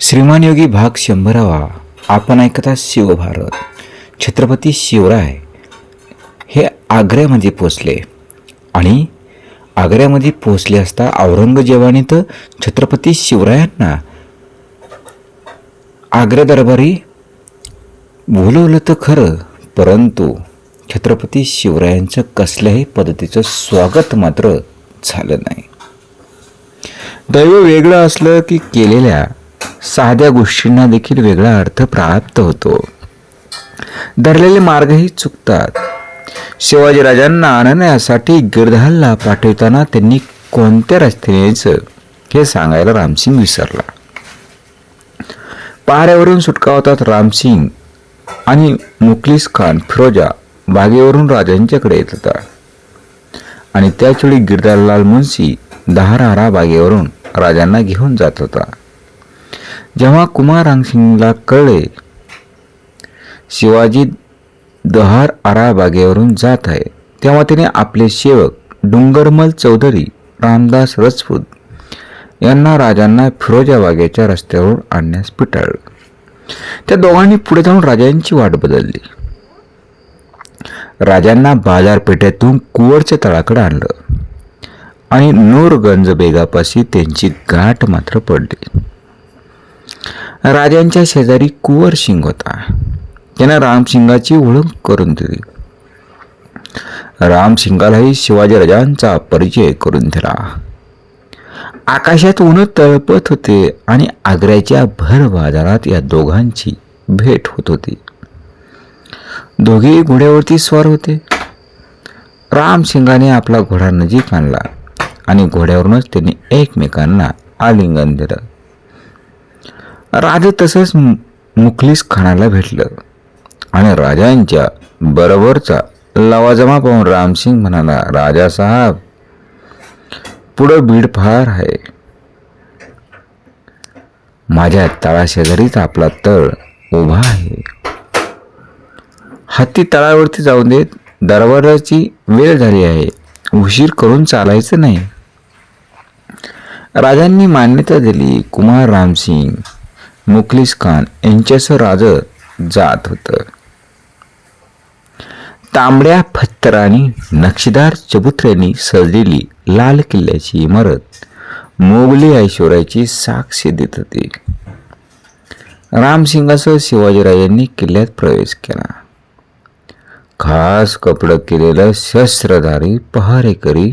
श्रीमान योगी भाग शंभरावा. आपण ऐकता शिवभारत छत्रपती शिवराय हे आग्र्यामध्ये पोचले आणि आग्र्यामध्ये पोचले असता औरंगजेबाने तर छत्रपती शिवरायांना आग्रा दरबारी बोलवलं तर खरं परंतु छत्रपती शिवरायांचं कसल्याही पद्धतीचं स्वागत मात्र झालं नाही. दैव वेगळं असलं की केलेल्या साध्या गोष्टींना देखील वेगळा अर्थ प्राप्त होतो. धरलेले मार्गही चुकतात. शिवाजीराजांना आणण्यासाठी गिरधालला पाठवताना त्यांनी कोणत्या रस्त्याने यायचं हे सांगायला रामसिंग विसरला. पहाऱ्यावरून सुटका होतात रामसिंग आणि मुखलिस खान फिरोजा बागेवरून राजांच्याकडे येत होता. आणि त्याचवेळी गिरधारलाल मुन्सी दहारारा बागेवरून राजांना घेऊन जात होता. जेव्हा कुमार रामसिंगला कळले शिवाजी दहार आरा बागेवरून जात आहे तेव्हा त्याने आपले सेवक डुंगरमल चौधरी रामदास रजपूत यांना राजांना फिरोजा बागेच्या रस्त्यावरून आणण्यास पिटाळलं. त्या दोघांनी पुढे जाऊन राजांची वाट बदलली. राजांना बाजारपेठेतून कुवरच्या तळाकडे आणलं आणि नूरगंज बेगापाशी त्यांची गाठ मात्र पडली. राजांच्या शेजारी कुवर सिंग होता. त्यानं रामसिंगाची ओळख करून दिली. रामसिंगालाही शिवाजी राजांचा परिचय करून दिला. आकाशात ऊन तळपत होते आणि आग्र्याच्या भर बाजारात या दोघांची भेट होत होती. दोघे घोड्यावरती स्वार होते. रामसिंगाने आपला घोडा नजीक आणला आणि घोड्यावरूनच त्यांनी एकमेकांना आलिंगन दिलं. राजा तसंच मुखलीस खानाला भेटलं. आणि राजांच्या बरोबरचा लवाजमा पाहून रामसिंग म्हणाला राजा साहेब पुढं बीड फार आहे. माझ्या तळाशेजारीच आपला तळ उभा आहे. हत्ती तळावरती जाऊन देत दरबाराची वेळ झाली आहे. उशीर करून चालायचं नाही. राजांनी मान्यता दिली कुमार रामसिंग मुखलिस खान यांच्यासह राज जात होतं. तांबड्या फत्तरांनी नक्षीदार चबुत्र्यांनी सजलेली लाल किल्ल्याची इमारत मोगली ऐश्वर्याची साक्ष देत होती. रामसिंगासह शिवाजीराजांनी किल्ल्यात प्रवेश केला. खास कपडं केलेलं शस्त्रधारी पहारेकरी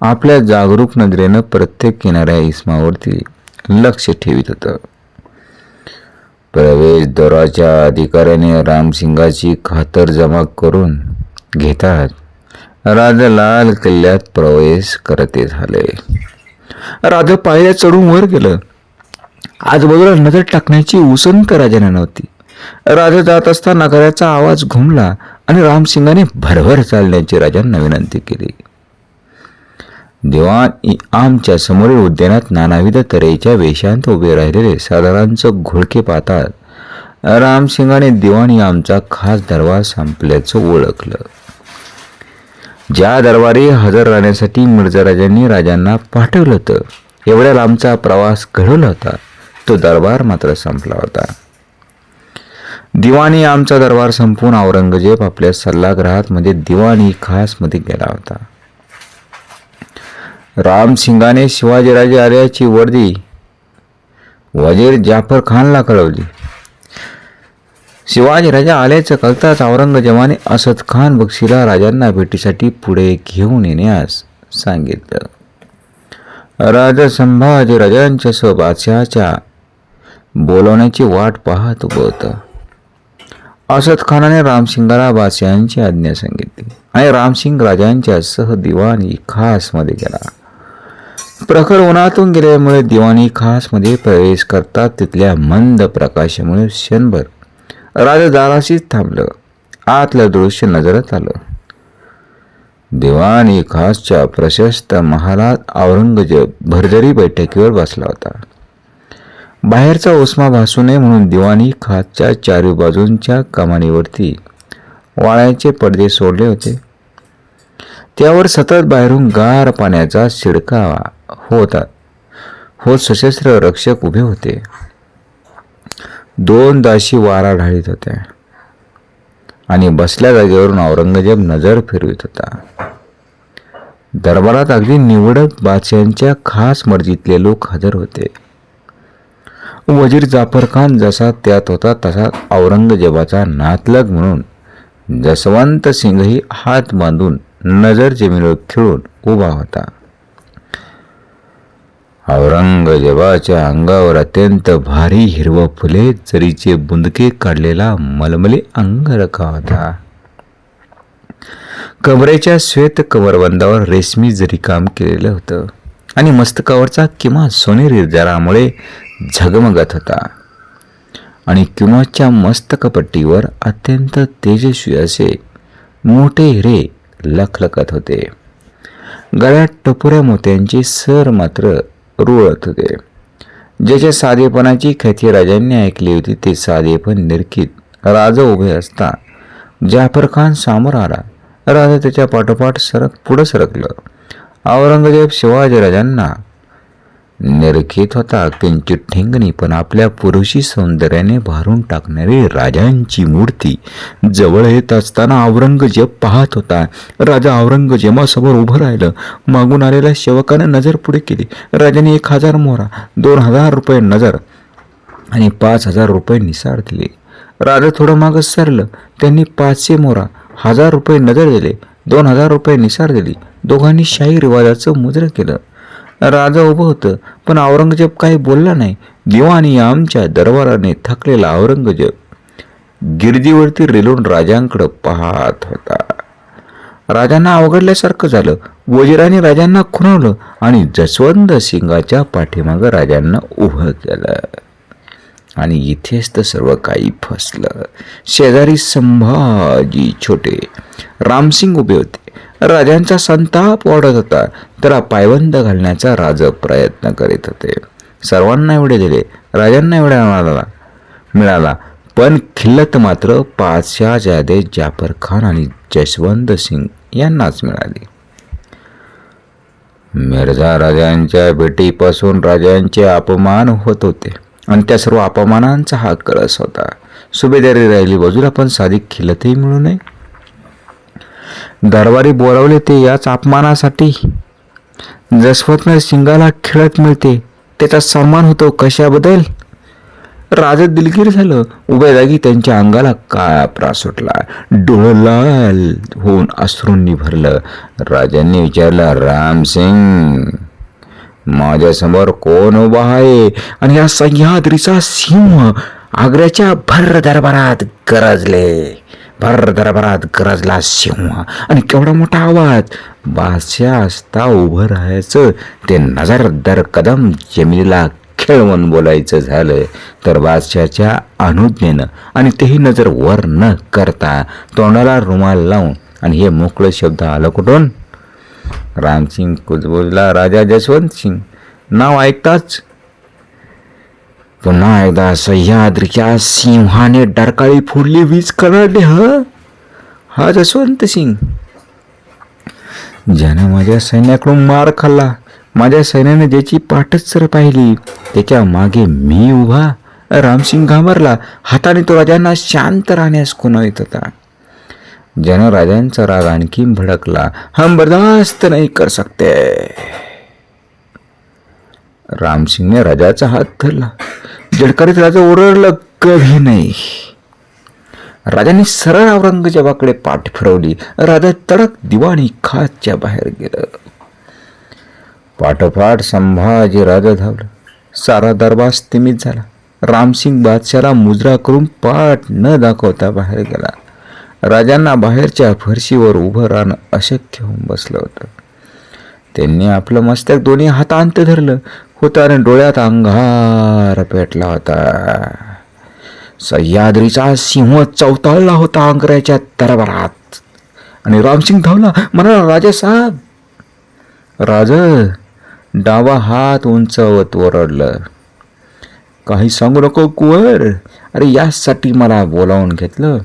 आपल्या जागरूक नजरेनं प्रत्येक किनाऱ्या इसमावरती लक्ष ठेवित होतं. प्रवेशद्वाराच्या अधिकाऱ्याने रामसिंगाची खातर जमा करून घेतात. राजा लाल किल्ल्यात प्रवेश करते झाले. राजा पायऱ्या चढून वर गेलं. आजूबाजूला नजर टाकण्याची उसंत राजाने नव्हती. राजा जात असता नगराचा आवाज घुमला आणि रामसिंगाने भरभर चालण्याची राजांना विनंती केली. दिवाण आमच्या समोरील उद्यानात नानाविध तऱ्हेच्या वेशांत उभे राहिलेले साधारणचं घोळके पाहतात. रामसिंगाने दिवाणी आमचा खास दरबार संपल्याचं ओळखलं. ज्या दरबारी हजर राहण्यासाठी मिर्जाराजांनी राजांना पाठवलं होतं एवढ्या लांबचा प्रवास घडवला होता. तो दरबार मात्र संपला होता. दिवाणी आमचा दरबार संपून औरंगजेब आपल्या सल्लागृहात म्हणजे दिवाणी खासमध्ये गेला होता. रामसिंगाने शिवाजीराजे आल्याची वर्दी वजीर जाफर खानला कळवली. शिवाजीराजा आल्याचं कळताच औरंगजेबाने असद खान बक्षीला राजांना भेटीसाठी पुढे घेऊन येण्यास सांगितलं. राजा संभाजी राजांच्या सह बादशहाच्या बोलवण्याची वाट पाहत उभं होतं. असद खानाने रामसिंगाला बादशहांची आज्ञा सांगितली आणि रामसिंग राजांच्या सह दिवाणी खासमध्ये गेला. प्रखर उन्हातून गेल्यामुळे दिवाणी खासमध्ये प्रवेश करतात. तिथल्या मंद प्रकाशामुळे क्षणभर राजा दाराशीच थांबलं. आतलं दृश्य नजरात आलं. दिवाणी खासच्या प्रशस्त महालात औरंगजेब भरजरी बैठकीवर बसला होता. बाहेरचा ओसमा भासू नये म्हणून दिवाणी खासच्या चारी बाजूंच्या कमानीवरती वाळ्याचे पडदे सोडले होते. त्यावर सतत बाहेरून गार पाण्याचा शिडकावा होता. होत सशस्त्र रक्षक उभे होते. दोन दाशी वारा ढाळीत होत्या. आणि बसल्या जागेवरून औरंगजेब नजर फिरवित होता. दरबारात अगदी निवडक बादशांच्या खास मर्जीतले लोक हजर होते. वजीर जाफर खान जसा त्यात होता तसा औरंगजेबाचा नातलग म्हणून जसवंत सिंगही हात बांधून नजर जमिनीवर खिळून उभा होता. औरंगजेबाच्या अंगावर अत्यंत भारी हिरव फुले जरीचे बुंदके काढलेला मलमली अंग रखा होता. कमरेच्या श्वेत कमरबंदावर रेशमी जरी काम केलेलं होतं आणि मस्तकावरचा किंवा सोनेरी दरामुळे झगमगत होता. आणि किंवाच्या मस्तकपट्टीवर अत्यंत तेजस्वी असे मोठे हिरे लखलखत होते. गळ्यात टपुऱ्या मोत्यांची सर मात्र रुळत होते. ज्याच्या साधेपणाची ख्याती राजांनी ऐकली होती ते साधेपण निरखित राजा उभे असता. जाफर खान समोर आला. राजा त्याच्या पाठोपाठ सरक पुढं सरकलं. औरंगजेब शिवाजीराजांना निरखित होता किंचित ठेंगणी पण आपल्या पुरुषी सौंदर्याने भारून टाकणारी राजांची मूर्ती. जवळ येत असताना औरंगजेब पाहत होता. राजा औरंगजेबासमोर उभं राहिलं. मागून आलेल्या सेवकानं नजर पुढे केली. राजाने एक हजार मोहरा दोन हजार रुपये नजर आणि पाच हजार रुपये निसाड दिले. राजा थोडं मागं सरलं. त्यांनी पाचशे मोहरा हजार रुपये नजर दिले. दोन हजार रुपये निसार दिली. दोघांनी शाही रिवाजाचं मुद्र केलं. राजा उभं होतं पण औरंगजेब काही बोलला नाही. दिवाणी आमच्या दरबाराने थकलेला औरंगजेब गिरजीवरती रेलून राजांकडं पाहत होता. राजांना अवघडल्यासारखं झालं. वजिराने राजांना खुणवलं आणि जसवंत सिंगाच्या पाठीमागं राजांना उभं केलं. आणि इथेच तर सर्व काही फसलं. शेजारी संभाजी छोटे रामसिंग उभे होते. राजांचा संताप वाढत होता. त्याला पायबंद घालण्याचा राज प्रयत्न करीत होते. सर्वांना एवढे दिले. राजांना एवढा मिळाला. मिळाला. पण खिल्लत मात्र पाचशा जादे जाफर खान आणि जसवंत सिंग यांनाच मिळाली. मिर्झा राजांच्या भेटीपासून राजांचे अपमान होत होते आणि त्या सर्व अपमानांचा हा कळस होता. सुभेदारी राहिली बाजूला पण साधी खिलतही मिळू नये. दरबारी बोलावले ते याच अपमानासाठी. जसवतनं सिंगाला खेळत मिळते त्याचा सन्मान होतो कशाबद्दल? राजा दिलगीर झालं. उभ्या जागी त्यांच्या अंगाला काळा प्रास सुटला. डोळं लाल होऊन अश्रूंनी भरलं राजांनी विचारलं रामसिंग माझ्यासमोर कोण उभा आहे? आणि या सह्याद्रीचा सिंह आग्र्याच्या भर दरबारात गरजले. भर दरबारात गरजला सिंह. आणि केवढा मोठा आवाज? बादशाह असता उभं राहायचं. ते नजर दर कदम जमिनीला खेळवून बोलायचं झालं. तर बादशाच्या अनुज्ञेनं आणि तेही नजर वर न करता तोंडाला रुमाल लावून आणि हे मोकळं शब्द आलं कुठून? रामसिंग कुजबुजला राजा जसवंत सिंग. नाव ऐकताच पुन्हा एकदा सह्याद्रीच्या सिंहाने डरकाळी फोडली वीज कराडली ह? हा जसवंत सिंग. ज्यानं माझ्या सैन्याकडून मार खाल्ला माझ्या सैन्याने ज्याची पाठच पाहिली त्याच्यामागे मी उभा रामसिंग घाबरला हाताने तो राजांना शांत राहण्यास खुणावित होता. ज्यानं राजांचा राग आणखी भडकला हम बर्दास्त नाही कर सकते. रामसिंगने राजाचा हात धरला. जडकारीत राजा ओरडलं कधी नाही. राजाने सरळ औरंगजेबाकडे पाठ फिरवली. राजा तडक दिवाणी खातच्या बाहेर गेलं. पाठोपाठ संभाजी राजा धावलं. सारा दरबार स्थिमित झाला. रामसिंग बादशाला मुजरा करून पाठ न दाखवता बाहेर गेला. राजांना बाहेरच्या फरशीवर उभं राहणं अशक्य होऊन बसलं होतं. त्यांनी आपलं मस्तक दोन्ही हातांत धरलं. होतं आणि डोळ्यात अंगार पेटला होता. सह्याद्रीचा सिंह चौताळला होता अंगऱ्याच्या दरबारात. आणि रामसिंग धावला म्हणाला राजा साहेब. राज डावा हात उंचवत ओरडलं. काही सांगू नको कुवर. अरे यासाठी मला बोलावून घेतलं.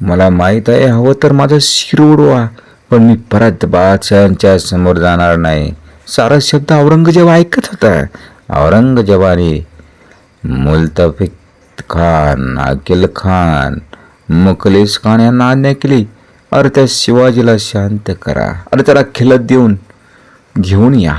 मला माहीत आहे हवं तर माझं शिरोडवा पण मी परत बादशाहांच्या समोर जाणार नाही. सारा शब्द औरंगजेब ऐकत होता. औरंगजेबाने मुलतफिक खान अकिल खान मुकलीस खान यांना आज्ञा केली. अरे त्या शिवाजीला शांत करा. अरे त्याला खिलत देऊन घेऊन या.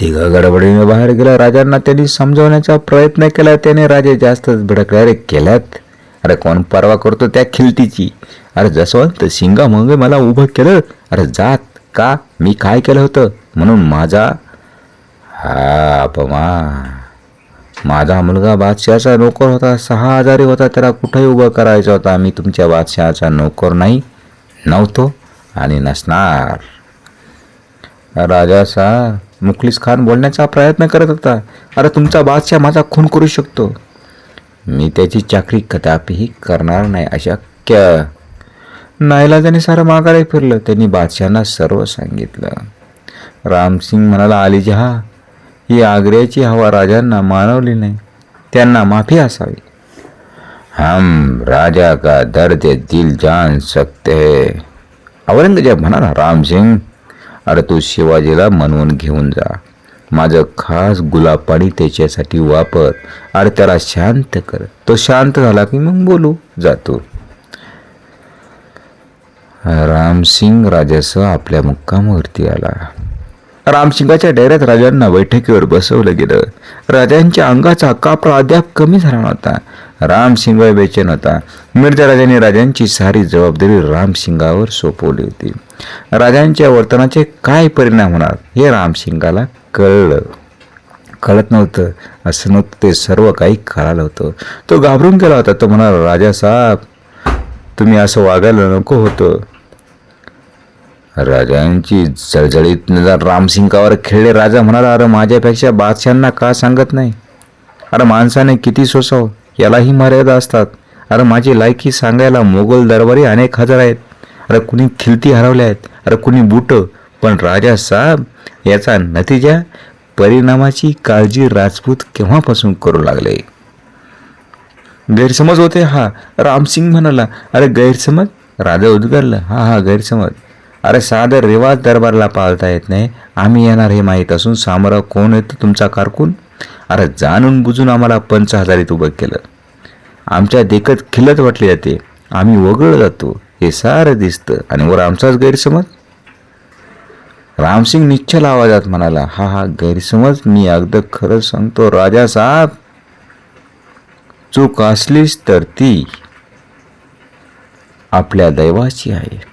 तिघ गडबडीने बाहेर गेला राजांना त्यांनी समजवण्याचा प्रयत्न केला. त्याने राजे जास्तच भडकले अरे केल्यात. अरे कोण परवा करतो त्या खिलतीची? अरे जसवंत शिंगा मग मला उभं केलं. अरे जात का? मी काय केलं होतं? म्हणून माझा हा अपमान. माझा मुलगा बादशहाचा नोकर होता सहा हजारी होता त्याला कुठेही उभं करायचा होता. मी तुमच्या बादशहाचा नोकर नाही नव्हतो आणि नसणार. राजा सा मुखलिस खान बोलण्याचा प्रयत्न करत होता. अरे तुमचा बादशाह माझा खून करू शकतो. मी त्याची चाकरी कदापिही करणार नाही अशक्य. नाईलाजाने सारं माघारे फिरलं. त्यांनी बादशहांना सर्व सांगितलं. रामसिंग म्हणाला आली जहा. ही आग्र्याची हवा राजांना मानवली नाही. त्यांना माफी असावी. हम राजा का दर्द दिल जान सकते है. औरंगजेब म्हणाला रामसिंग अरे तू शिवाजीला मनवून घेऊन जा. माझं खास गुलाब पाणी त्याच्यासाठी वापर. अरे त्याला शांत कर. तो शांत झाला की मग बोलू. जातो रामसिंग राजासह आपल्या मुक्कामावरती आला. रामसिंगाच्या डेऱ्यात राजांना बैठकीवर बसवलं गेलं. राजांच्या अंगाचा कापडा अद्याप कमी झाला नव्हता. रामसिंग बेचैन होता. मिर्जा राजाने राजांची सारी जबाबदारी रामसिंगावर सोपवली होती. राजांच्या वर्तनाचे काय परिणाम होणार हे रामसिंगाला कळलं. कळत नव्हतं. असं नव्हतं. ते सर्व काही कळालं होतं. तो घाबरून गेला होता. तो म्हणाला राजा साहेब तुम्ही असं वागायला नको होतं. राजांची जळजळीत नजर रामसिंगावर खेळले. राजा म्हणाला अरे माझ्यापेक्षा बादशांना का सांगत नाही? अरे माणसाने किती सोसावं? यालाही मर्यादा असतात. अरे माझी लायकी सांगायला मोगल दरबारी अनेक हजार आहेत. अरे कुणी खिलती हरवल्या आहेत. अरे कुणी बुट. पण राजा साहेब याचा नतीजा परिणामाची काळजी राजपूत केव्हापासून करू लागले? गैरसमज होते. हा रामसिंग म्हणाला अरे गैरसमज? राजा उद्गारलं हा हा गैरसमज. अरे साधं रिवाज दरबारला पाळता येत नाही. आम्ही येणार हे माहीत असून सामोरा कोण येतो तुमचा कारकून? अरे जाणून बुजून आम्हाला पंच हजारीत उभं केलं. आमच्या देखत खिलत वाटली जाते. आम्ही वगळलं जातो. हे सारं दिसतं. आणि वर आमचाच गैरसमज? रामसिंग निश्चल आवाजात म्हणाला हा हा गैरसमज मी अगदी खरं सांगतो राजा साहेब. चूक असलीच तर ती आपल्या दैवाची आहे.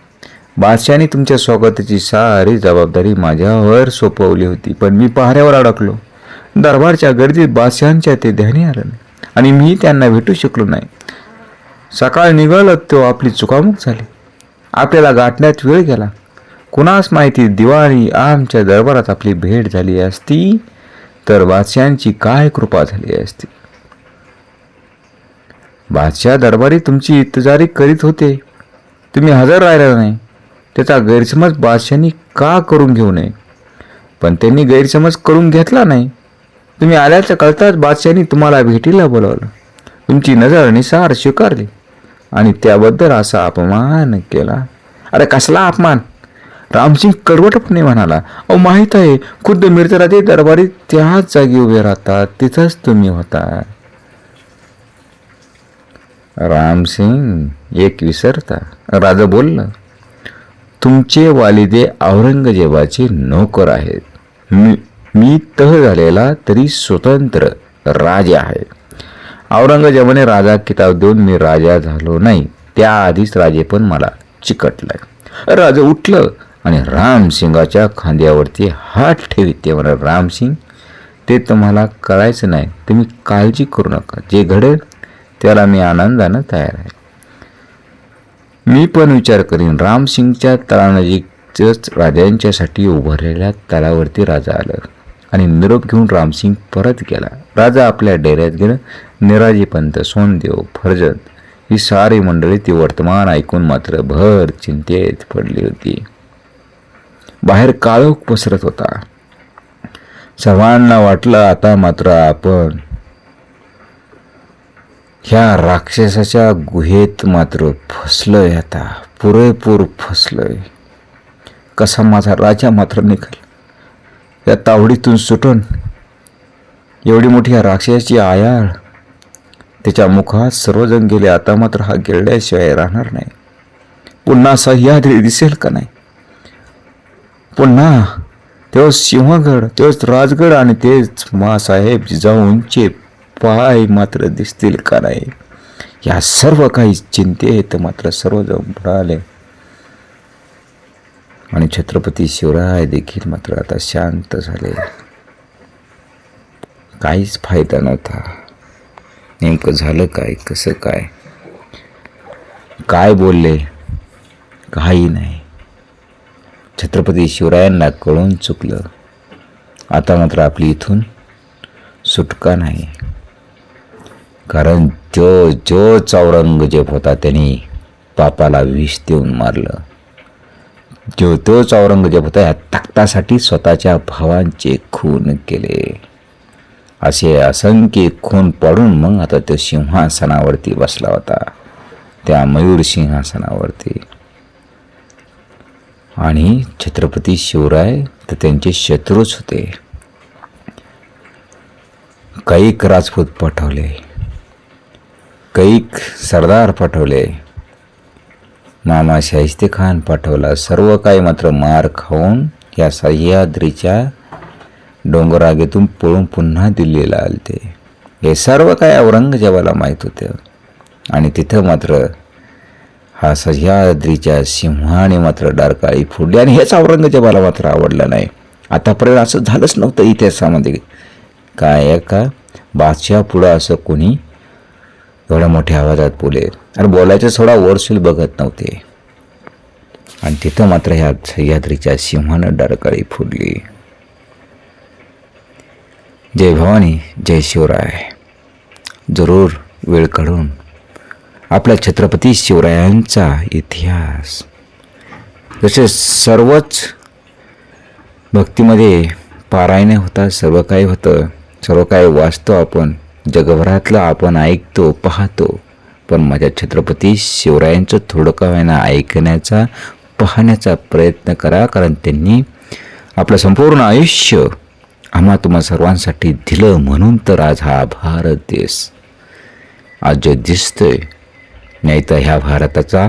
बादशाने तुमच्या स्वागताची सारी जबाबदारी माझ्यावर सोपवली होती पण मी पहाऱ्यावर अडकलो. दरबारच्या गर्दीत बादशहांच्या ते ध्यानी आलं नाही आणि मी त्यांना भेटू शकलो नाही. सकाळ निघालं तो आपली चुकामुक झाली. आपल्याला गाठण्यात वेळ गेला. कुणास माहिती दिवाळी आमच्या दरबारात आपली भेट झाली असती तर बादशहांची काय कृपा झाली असती? बादशाह दरबारी तुमची इंतजारी करीत होते. तुम्ही हजर राहिला नाही. त्याचा गैरसमज बादशाने का करून घेऊ नये? पण त्यांनी गैरसमज करून घेतला नाही. तुम्ही आल्याचं कळताच बादशाने तुम्हाला भेटीला बोलावलं. तुमची नजर निसार स्वीकारली. आणि त्याबद्दल असा अपमान केला. अरे कसला अपमान? रामसिंग कडवटपणे म्हणाला अहो माहीत आहे खुद्द मिरतराजे दरबारी त्याच जागी उभे राहतात तिथंच तुम्ही होता. रामसिंग एक विसरता. राजा बोललं तुमचे वालिदे औरंगजेबाचे नोकर आहेत. मी मी तह झालेला तरी स्वतंत्र राजा आहे. औरंगजेबाने राजा किताब देऊन मी राजा झालो नाही. त्याआधीच राजे पण मला चिकटलाय. राजा उठलं आणि रामसिंगाच्या खांद्यावरती हात ठेवित. ते म्हणा रामसिंग ते तुम्हाला कळायचं नाही. तुम्ही काळजी करू नका. जे घडेल त्याला मी आनंदानं तयार आहे. मी पण विचार करीन. रामसिंगच्या तळानजीकच राजांच्यासाठी उभारलेल्या तळावरती राजा आलं आणि निरोप घेऊन रामसिंग परत गेला. राजा आपल्या डेऱ्यात गेलं. निराजीपंत सोनदेव फरजत ही सारी मंडळी ती वर्तमान ऐकून मात्र भर चिंतेत पडली होती. बाहेर काळोख पसरत होता. सर्वांना वाटलं आता मात्र आपण ह्या राक्षसाच्या गुहेत मात्र फसलंय आता. पुरेपूर फसलंय. कसा माझा राजा मात्र निघाल. या तावडीतून सुटून एवढी मोठी या राक्षसाची आयाळ. त्याच्या मुखात सर्वजण गेले. आता मात्र हा गिरड्याशिवाय राहणार नाही. पुन्हा सह्याद्री दिसेल का नाही? पुन्हा तेव्हा सिंहगड तेव्हाच राजगड आणि तेच मासाहेब जिजाऊंचे पाय मात्र दिसतील का नाही? या सर्व काही चिंतेत मात्र सर्वजण बुडाले. आणि छत्रपती शिवराय देखील मात्र आता शांत झाले. काहीच फायदा नव्हता. नेमकं झालं काय? कसं काय? काय बोलले? काही नाही. छत्रपती शिवरायांना कळून चुकलं. आता मात्र आपली इथून सुटका नाही. कारण तो जो चौरंगजेब होता त्यांनी पापाला विष देऊन मारलं. जो तोच औरंगजेब होता या तख्तासाठी स्वतःच्या भावांचे खून केले. असे असंख्य खून पडून मग आता तो सिंहासनावरती बसला होता. त्या मयूर सिंहासनावरती. आणि छत्रपती शिवराय तर त्यांचे शत्रूच होते. कैक राजपूत पाठवले. कैक सरदार पाठवले मामा शाहिस्ते खान पाठवला सर्व काही मात्र मार खाऊन या सह्याद्रीच्या डोंगरागेतून पळून पुन्हा दिल्लीला आलते. हे सर्व काय औरंगजेबाला माहीत होतं. आणि तिथं मात्र हा सह्याद्रीच्या सिंहाने मात्र डारकाळी फोडली. आणि हेच औरंगजेबाला मात्र आवडलं नाही. आतापर्यंत असं झालंच नव्हतं इतिहासामध्ये. काय का? बादशाह पुढं असं कोणी एवढ्या मोठ्या आवाजात बोले. आणि बोलायचं थोडा वरसूल बघत नव्हते. आणि तिथं मात्र ह्या सह्याद्रीच्या सिंहानं डारकाळी फुडली जय भवानी जय शिवराय. जरूर वेळ काढून आपल्या छत्रपती शिवरायांचा इतिहास. जसे सर्वच भक्तीमध्ये पारायणे होता सर्व काही होतं सर्व काही वाचतो आपण जगभरातलं आपण ऐकतो पाहतो. पण माझ्या छत्रपती शिवरायांचं थोडं का होईना ऐकण्याचा पाहण्याचा प्रयत्न करा कारण त्यांनी आपलं संपूर्ण आयुष्य आम्हा तुम्हा सर्वांसाठी दिलं म्हणून तर आज हा भारत देश. आज जे दिसतंय नाही तर ह्या भारताचा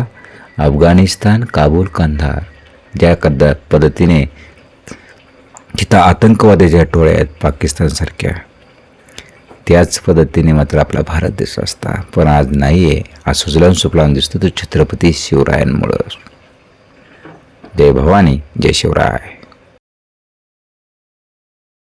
अफगाणिस्तान काबूल कंधार ज्या कद पद्धतीने तिथं आतंकवाद्याच्या टोळ्या आहेत पाकिस्तानसारख्या त्याच पद्धतीने मात्र आपला भारत देश असता. पण आज नाही आहे आज सुजलाम सुफलाम दिसतो तो छत्रपती शिवरायांमुळं. जय भवानी जय शिवराय.